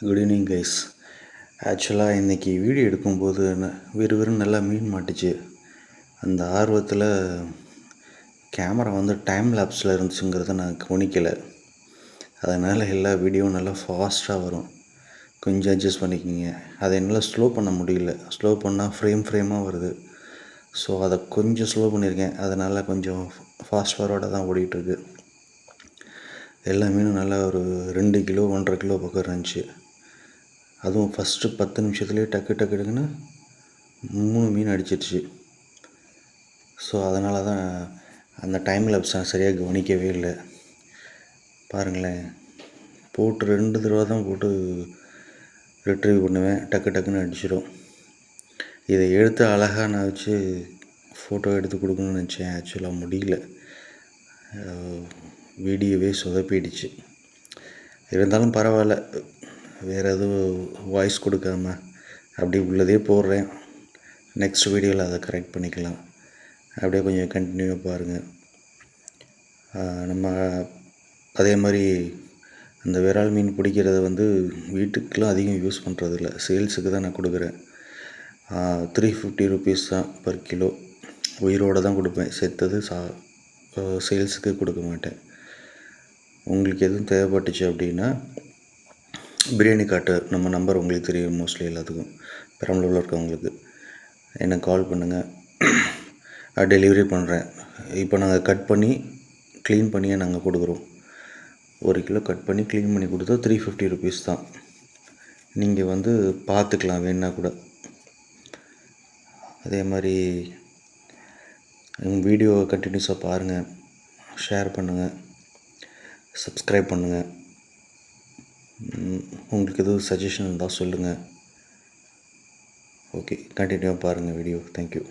Good evening guys ஆக்சுவலாக இன்றைக்கி video எடுக்கும்போது வெறு வெறும் நல்லா மீன் மாட்டுச்சு. அந்த ஆர்வத்தில் கேமரா வந்து டைம் லேப்ஸில் இருந்துச்சுங்கிறத நான் கவனிக்கலை. அதனால் எல்லா வீடியோவும் நல்லா ஃபாஸ்ட்டாக வரும். கொஞ்சம் அட்ஜஸ்ட் பண்ணிக்கோங்க. அதை என்னால் ஸ்லோ பண்ண முடியல. ஸ்லோ பண்ணால் ஃப்ரேம் ஃப்ரேமாக வருது. ஸோ அதை கொஞ்சம் ஸ்லோ பண்ணியிருக்கேன் அதனால் கொஞ்சம் ஃபாஸ்ட் ஃபார்வர்டாக தான் ஓடிட்டுருக்கு எல்லா மீனும் நல்லா ஒரு ரெண்டு கிலோ ஒன்றரை கிலோ பக்கம் இருந்துச்சு. அதுவும் ஃபஸ்ட்டு பத்து நிமிஷத்துலேயே டக்கு டக்கு டக்குன்னு மூணு மீன் அடிச்சிடுச்சு ஸோ அதனால தான் அந்த டைம் லேப்ஸ் நான் சரியாக கவனிக்கவே இல்லை. பாருங்களேன். போட்டு ரெண்டு தடவை தான் போட்டு ரிட்ரீவ் பண்ணுவேன். டக்கு டக்குன்னு அடிச்சிடும் இதை எடுத்து அழகாக நான் வச்சு ஃபோட்டோ எடுத்து கொடுக்கணும்னு நினச்சேன். ஆக்சுவலாக முடியல. வீடியோவே சொதப்பிடுச்சு. இருந்தாலும் பரவாயில்ல. வேறு எதுவும் வாய்ஸ் கொடுக்காம அப்படி உள்ளதே போடுறேன். நெக்ஸ்ட் வீடியோவில் அதை கரெக்ட் பண்ணிக்கலாம். அப்படியே கொஞ்சம் கண்டினியூவாக பாருங்கள் நம்ம அதே மாதிரி அந்த விரால் மீன் பிடிக்கிறத வந்து வீட்டுக்கெலாம் அதிகம் யூஸ் பண்ணுறதில்ல சேல்ஸுக்கு தான் நான் கொடுக்குறேன். த்ரீ ஃபிஃப்டி ருபீஸ் தான் பர் கிலோ உயிரோடு தான் கொடுப்பேன். செத்தது சா சேல்ஸுக்கு கொடுக்க மாட்டேன். உங்களுக்கு எதுவும் தேவைப்பட்டுச்சு அப்படின்னா பிரியாணி காட்டு நம்ம நம்பர் உங்களுக்கு தெரியும் மோஸ்ட்லி எல்லாத்துக்கும். பெரம்பலூரில் இருக்கவங்களுக்கு. எனக்கு கால் பண்ணுங்கள் டெலிவரி பண்ணுறேன் இப்போ நாங்கள் கட் பண்ணி க்ளீன் பண்ணியே நாங்கள் கொடுக்குறோம். ஒரு கிலோ கட் பண்ணி க்ளீன் பண்ணி கொடுத்தா த்ரீ ஃபிஃப்டி ருபீஸ் தான். நீங்கள் வந்து பார்த்துக்கலாம் வேணா கூட. அதே மாதிரி வீடியோவை கண்டினியூஸாக பாருங்கள் ஷேர் பண்ணுங்கள் சப்ஸ்கிரைப் பண்ணுங்கள் உங்களுக்கு எதுவும் சஜஷன் இருந்தால் சொல்லுங்கள் ஓகே கண்டினியூவாக பாருங்கள் வீடியோ தேங்க்யூ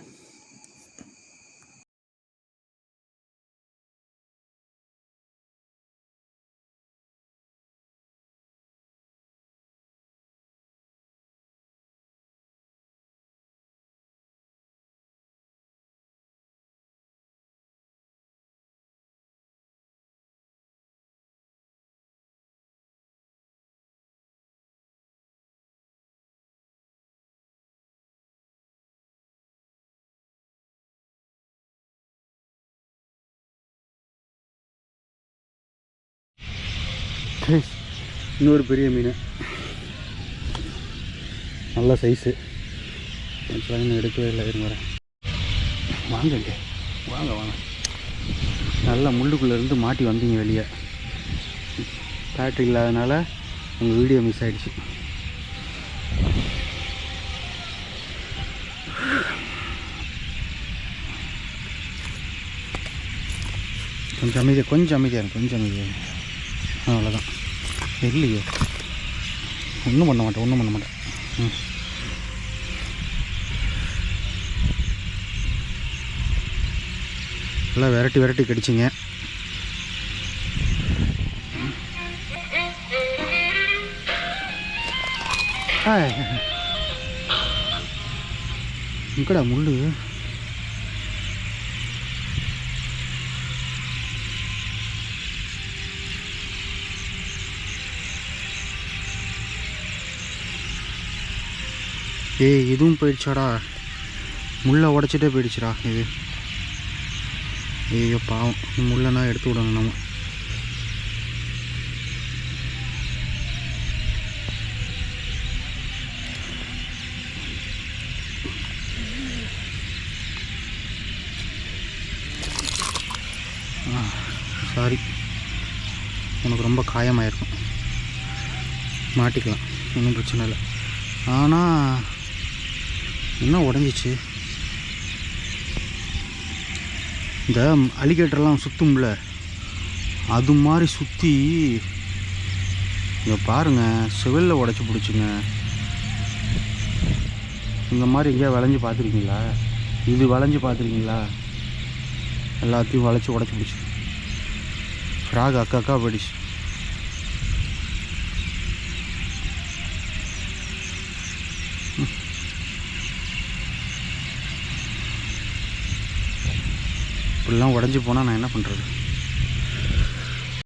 இன்னொரு பெரிய மீன். நல்ல சைஸு ஆக்சுவலாக இன்னும் எடுக்கவே இல்லை இருங்க வரேன் வாங்க இங்கே. வாங்க வாங்க. நல்லா முள்ளுக்குள்ளேருந்து மாட்டி வந்தீங்க வெளியே. பேட்ரி இல்லாதனால உங்கள் வீடியோ மிஸ் ஆகிடுச்சு கொஞ்சம் அமைதியாக கொஞ்சம் அமைதியாக கொஞ்சம் அமைதியாக இல்லையே ஒன்றும் பண்ண மாட்டேன் ஒன்றும் பண்ண மாட்டேன். ம். எல்லாம் வெரைட்டி வெரைட்டி கடிச்சிங்க. இங்கடா முள்ளு? ஏய் இதுவும் போயிடுச்சாடா. முள்ளை உடச்சிட்டே போயிடுச்சுடா இது. ஐயோ பாவம். முள்ளனா எடுத்து விடணும் நம்ம. சாரி உனக்கு ரொம்ப காயமாயிருக்கும். மாட்டிக்கலாம். ஒன்றும் பிரச்சனை இல்லை. ஆனால் என்ன உடஞ்சிச்சு? இந்த அலிகேட்டர்லாம் சுற்றும்ல அது மாதிரி சுற்றி இங்கே பாருங்கள் செவிலில் உடச்சி பிடிச்சிங்க. இந்த மாதிரி எங்கேயா விளைஞ்சி பார்த்துருக்கீங்களா? இது விளைஞ்சி பார்த்துருக்கீங்களா? எல்லாத்தையும் வளைச்சி உடச்சி பிடிச்சி. ஃப்ராக் அக்கா அக்கா போயிடுச்சு. இப்படிலாம் உடஞ்சி போனால் நான் என்ன பண்ணுறது